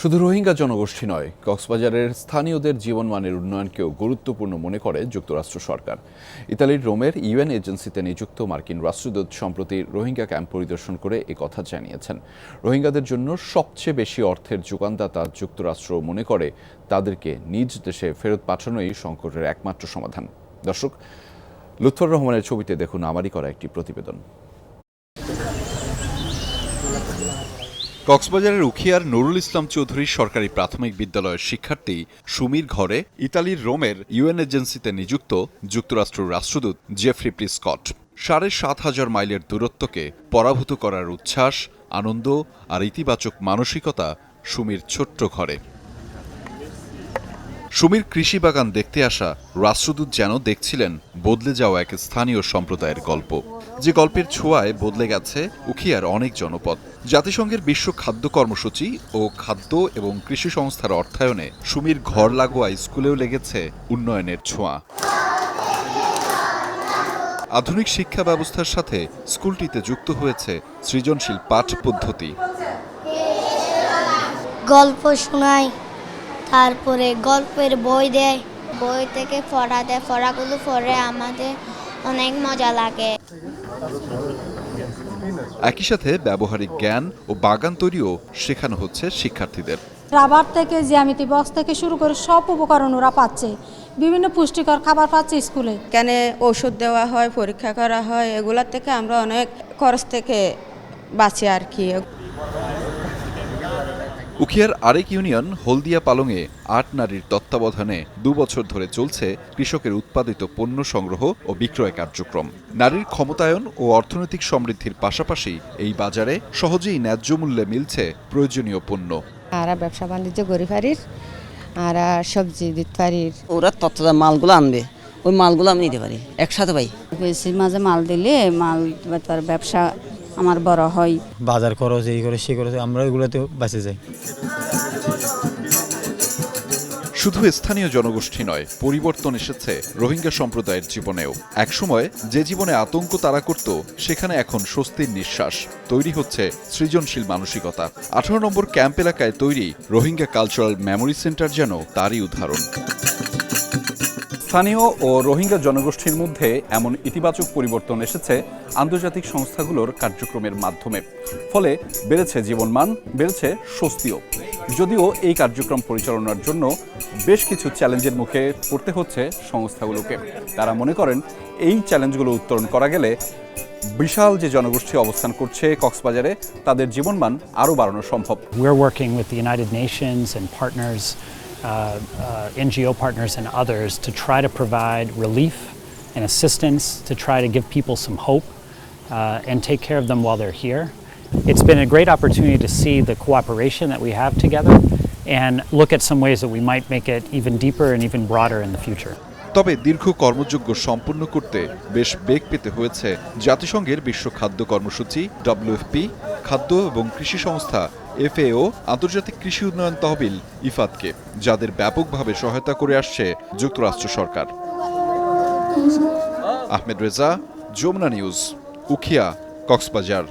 শুধু রোহিঙ্গা জনগোষ্ঠী নয়, কক্সবাজারের স্থানীয়দের জীবনমানের উন্নয়নকেও গুরুত্বপূর্ণ মনে করে যুক্তরাষ্ট্র সরকার। ইতালির রোমের ইউএন এজেন্সিতে নিযুক্ত মার্কিন রাষ্ট্রদূত সম্প্রতি রোহিঙ্গা ক্যাম্প পরিদর্শন করে কথা জানিয়েছেন। রোহিঙ্গাদের জন্য সবচেয়ে বেশি অর্থের যোগানদাতা যুক্তরাষ্ট্র মনে করে তাদেরকে নিজ দেশে ফেরত পাঠানোই সংকটের একমাত্র সমাধান। দর্শক, লুৎফর রহমানের ছবিতে দেখুন আমারই করা একটি প্রতিবেদন। কক্সবাজারের উখিয়ার নুরুল ইসলাম চৌধুরীর সরকারি প্রাথমিক বিদ্যালয়ের শিক্ষার্থী সুমির ঘরে ইতালির রোমের ইউএন এজেন্সিতে নিযুক্ত যুক্তরাষ্ট্রের রাষ্ট্রদূত জেফ্রি প্রিস্কট। সাড়ে সাত হাজার মাইলের দূরত্বকে পরাভূত করার উচ্ছ্বাস, আনন্দ আর ইতিবাচক মানসিকতা সুমির ছোট্ট ঘরে। সুমির কৃষি বাগান দেখতে আসা রাষ্ট্রদূত যেন দেখছিলেন বদলে যাওয়া এক স্থানীয় সম্প্রদায়ের গল্প। যে গল্পের ছোঁয়ায় বদলে গেছে উখিয়ার অনেক জনপদ। জাতিসংঘের বিশ্ব খাদ্য কর্মসূচি ও খাদ্য এবং কৃষি সংস্থার অর্থায়নে সুমির ঘর লাগোয়া স্কুলেও লেগেছে উন্নয়নের ছোঁয়া। আধুনিক শিক্ষা ব্যবস্থার সাথে স্কুলটিতে যুক্ত হয়েছে সৃজনশীল পাঠ পদ্ধতি। গল্প শোনায়, তারপরে গল্পের বই দেয়, বই থেকে পড়া দেয়, পড়াগুলো পড়ে আমাদের অনেক মজা লাগে। একই সাথে ব্যবহারিক জ্ঞান ও বাগান তৈরিও শেখানো হচ্ছে শিক্ষার্থীদের। রাবার থেকে জ্যামিতি বক্স থেকে শুরু করে সব উপকরণ ওরা পাচ্ছে। বিভিন্ন পুষ্টিকর খাবার পাচ্ছে স্কুলে। এখানে ওষুধ দেওয়া হয় পরীক্ষা করা হয় এগুলোর থেকে আমরা অনেক খরচ থেকে বাঁচি আর কি। উখিয়ার আরেক ইউনিয়ন হলদিয়া পালংয়ে আট নারীর তত্ত্বাবধানে দু বছর ধরে চলছে কৃষকের উৎপাদিত পণ্য সংগ্রহ ও বিক্রয় কার্যক্রম। নারীর ক্ষমতায়ন ও অর্থনৈতিক সমৃদ্ধির পাশাপাশি এই বাজারে সহজেই ন্যায্য মূল্যে মিলছে প্রয়োজনীয় পণ্য। আর ব্যবসা বাণিজ্য করি পারির আর সবজি দিতে পারির ওরা তত্ত্বটা মালগুলো আনবে ওই মালগুলো আমি নিতে পারি একসাথে পাই। বেশি মাঝে মাল দিলে মাল তার ব্যবসা আমার বড় হয়। বাজার খরচ এই করে সে খরচ আমরা ওগুলোতে বাঁচে যাই। শুধু স্থানীয় জনগোষ্ঠী নয় পরিবর্তন এসেছে রোহিঙ্গা সম্প্রদায়ের জীবনেও। একসময় যে জীবনে আতঙ্ক তারা করত সেখানে এখন স্বস্তির নিঃশ্বাস। তৈরি হচ্ছে সৃজনশীল মানসিকতা। আঠারো নম্বর ক্যাম্প এলাকায় তৈরি রোহিঙ্গা কালচারাল মেমোরি সেন্টার যেন তারই উদাহরণ। স্থানীয় ও রোহিঙ্গা জনগোষ্ঠীর মধ্যে এমন ইতিবাচক পরিবর্তন এসেছে আন্তর্জাতিক সংস্থাগুলোর কার্যক্রমের মাধ্যমে। ফলে বেড়েছে জীবনমান, বেড়েছে স্বস্তিও। যদিও এই কার্যক্রম পরিচালনার জন্য বেশ কিছু চ্যালেঞ্জের মুখে পড়তে হচ্ছে সংস্থাগুলোকে। তারা মনে করেন, এই চ্যালেঞ্জগুলো উত্তরণ করা গেলে বিশাল যে জনগোষ্ঠী অবস্থান করছে কক্সবাজারে, তাদের জীবনমান আরও বাড়ানো সম্ভব। We're working with the United Nations uh, uh, NGO partners, and others to try to provide relief and assistance to try to give people some hope uh, and take care of them while they're here. It's been a great opportunity to see the cooperation that we have together and look at some ways that we might make it even deeper and even broader in the future. তবে দীর্ঘ কর্মযজ্ঞ সম্পূর্ণ করতে বেশ বেগ পেতে হয়েছে জাতিসংঘের বিশ্ব খাদ্য কর্মসূচি ডব্লিউএফপি খাদ্য এবং কৃষি সংস্থা এফএও আন্তর্জাতিক কৃষি উন্নয়ন তহবিল, ইফাদকে, যাদের ব্যাপকভাবে সহায়তা করে আসছে যুক্তরাষ্ট্র সরকার। আহমেদ রেজা, যমুনা নিউজ, উখিয়া, কক্সবাজার।